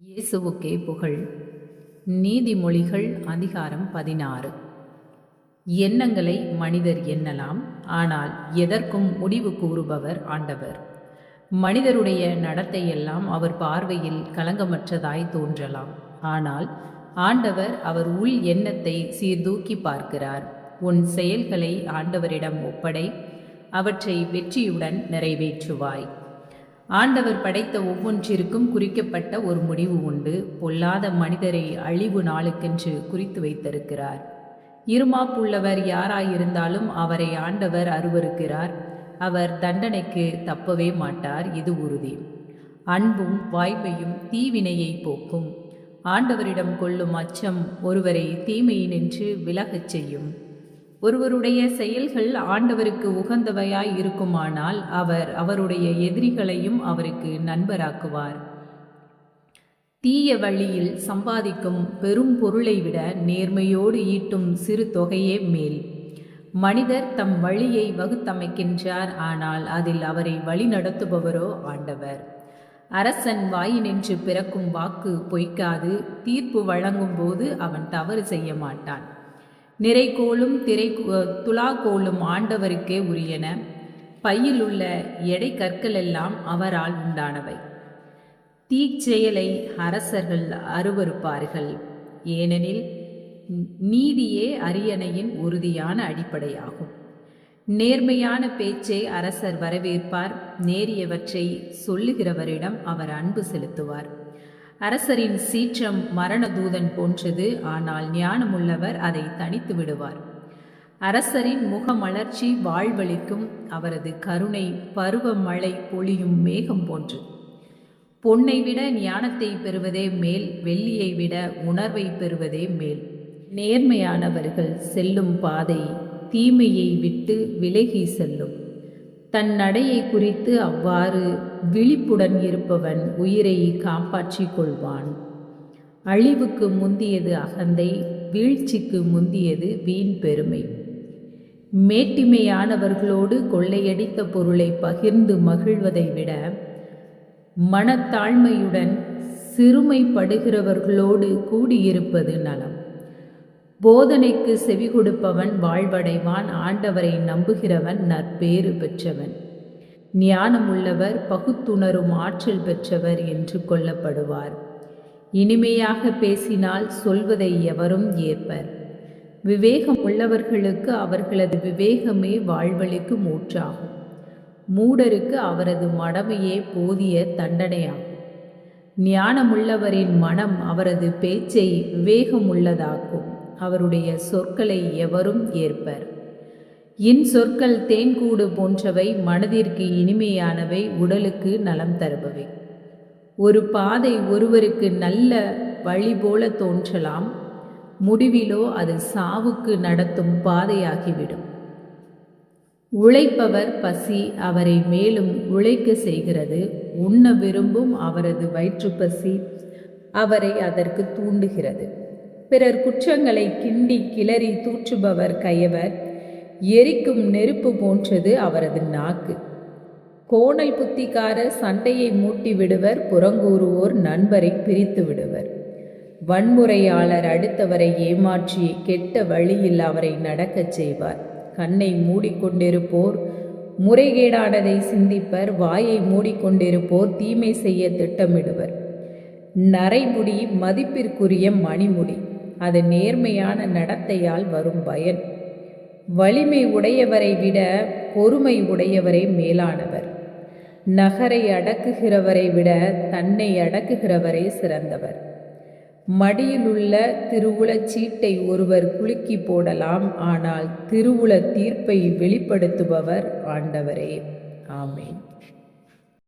இயேசுவுக்கே புகழ். நீதிமொழிகள் அதிகாரம் பதினாறு. எண்ணங்களை மனிதர் எண்ணலாம் ஆனால் எதற்கும் முடிவு கூறுபவர் ஆண்டவர். மனிதருடைய நடத்தையெல்லாம் அவர் பார்வையில் களங்கமற்றதாய் தோன்றலாம். ஆனால் ஆண்டவர் அவர் உள் எண்ணத்தை சீர்தூக்கி பார்க்கிறார். உன் செயல்களை ஆண்டவரிடம் ஒப்படை அவற்றை வெற்றியுடன் நிறைவேற்றுவாய். ஆண்டவர் படைத்த ஒவ்வொன்றிற்கும் குறிக்கப்பட்ட ஒரு முடிவு உண்டு. பொல்லாத மனிதரை அழிவு நாளுக்கென்று குறித்து வைத்திருக்கிறார். இருமாப்புள்ளவர் யாராயிருந்தாலும் அவரை ஆண்டவர் அருவருக்கிறார். அவர் தண்டனைக்கு தப்பவே மாட்டார். இது உறுதி. அன்பும் வாய்ப்பையும் தீவினையை போக்கும். ஆண்டவரிடம் கொள்ளும் அச்சம் ஒருவரை தீமையினின்று விலகச் செய்யும். ஒருவருடைய செயல்கள் ஆண்டவருக்கு உகந்தவையாய் இருக்குமானால் அவர் அவருடைய எதிரிகளையும் அவருக்கு நண்பராக்குவார். தீய வழியில் சம்பாதிக்கும் பெரும் பொருளை விட நேர்மையோடு ஈட்டும் சிறு தொகையே மேல். மனிதர் தம் வழியை வகுத்தமைக்கின்றார் ஆனால் அதில் அவரை வழி நடத்துபவரோ ஆண்டவர். அரசன் வாயினின்று பிறக்கும் வாக்கு பொய்க்காது தீர்ப்பு வழங்கும் போது அவன் தவறு செய்ய மாட்டான். நிறைகோலும் திரை துலாக்கோலும் ஆண்டவருக்கே உரியன. பையில் உள்ள எடை கற்கள் எல்லாம் அவரால் உண்டானவை. தீச்செயலை அரசர்கள் அருவறுப்பார்கள் ஏனெனில் நீதியே அரியணையின் உறுதியான அடிப்படையாகும். நேர்மையான பேச்சை அரசர் வரவேற்பார். நேரியவற்றை சொல்லுகிறவரிடம் அவர் அன்பு செலுத்துவார். அரசரின் சீற்றம் மரண தூதன் போன்றது. ஆனால் ஞானமுள்ளவர் அதை தனித்து விடுவார். அரசரின் முகமலர்ச்சி வாழ்வளிக்கும் அவரது கருணை பருவமழை பொழியும் மேகம் போன்று. பொன்னை விட ஞானத்தை பெறுவதே மேல் வெள்ளியை விட உணர்வை பெறுவதே மேல். நேர்மையானவர்கள் செல்லும் பாதை தீமையை விட்டு விலகி செல்லும். தன் நடையை குறித்து அவ்வாறு விழிப்புடன் இருப்பவன் உயிரை காப்பாற்றிக் கொள்வான். அழிவுக்கு முந்தியது அகந்தை வீழ்ச்சிக்கு முந்தியது வீண் பெருமை. மேட்டிமையானவர்களோடு கொள்ளையடித்த பொருளை பகிர்ந்து மகிழ்வதை விட மனத்தாழ்மையுடன் சிறுமைப்படுகிறவர்களோடு கூடியிருப்பது நலம். போதனைக்கு செவி கொடுப்பவன் வாழ்வடைவான் ஆண்டவரை நம்புகிறவன் நற்பேறு பெற்றவன். ஞானமுள்ளவர் பகுத்துணரும் ஆற்றல் பெற்றவர் என்று கொள்ளப்படுவார் இனிமையாக பேசினால் சொல்வதை எவரும் ஏற்பர். விவேகம் உள்ளவர்களுக்கு அவர்களது விவேகமே வாழ்வழிக்கு மூற்றாகும் மூடருக்கு அவரது மடமையே போதிய தண்டனையாகும். ஞானமுள்ளவரின் மனம் அவரது பேச்சை விவேகமுள்ளதாக்கும். அவருடைய சொற்களை எவரும் ஏற்பர். இன் சொற்கள் தேன்கூடு போன்றவை மனதிற்கு இனிமையானவை உடலுக்கு நலம் தருபவை. ஒரு பாதை ஒருவருக்கு நல்ல வழி போல தோன்றலாம் முடிவிலோ அது சாவுக்கு நடத்தும் பாதையாகிவிடும். உழைப்பவர் பசி அவரை மேலும் உழைக்க செய்கிறது உண்ண விரும்பும் அவரது வயிற்றுப்பசி அவரை அதற்கு தூண்டுகிறது. பிறர் குற்றங்களை கிண்டி கிளறி தூற்றுபவர் கயவர் எரிக்கும் நெருப்பு போன்றது அவரது நாக்கு. கோணல் புத்திக்காரர் சண்டையை மூட்டி விடுவர் புறங்கூறுவோர் நண்பரை பிரித்து விடுவர். வன்முறையாளர் அடுத்தவரை ஏமாற்றி கெட்ட வழியில் அவரை நடக்கச் செய்வார். கண்ணை மூடிக்கொண்டிருப்போர் முறைகேடானதை சிந்திப்பர் வாயை மூடிக்கொண்டிருப்போர் தீமை செய்ய திட்டமிடுவர். நரைமுடி மதிப்பிற்குரிய மணிமுடி. அது நேர்மையான நடத்தையால் வரும் பயன். வலிமை உடையவரை விட பொறுமை உடையவரே மேலானவர். நகரை அடக்குகிறவரை விட தன்னை அடக்குகிறவரே சிறந்தவர். மடியிலுள்ள திருவுளச் சீட்டை ஒருவர் குலுக்கி போடலாம் ஆனால் திருவுள தீர்ப்பை வெளிப்படுத்துபவர் ஆண்டவரே. ஆமேன்.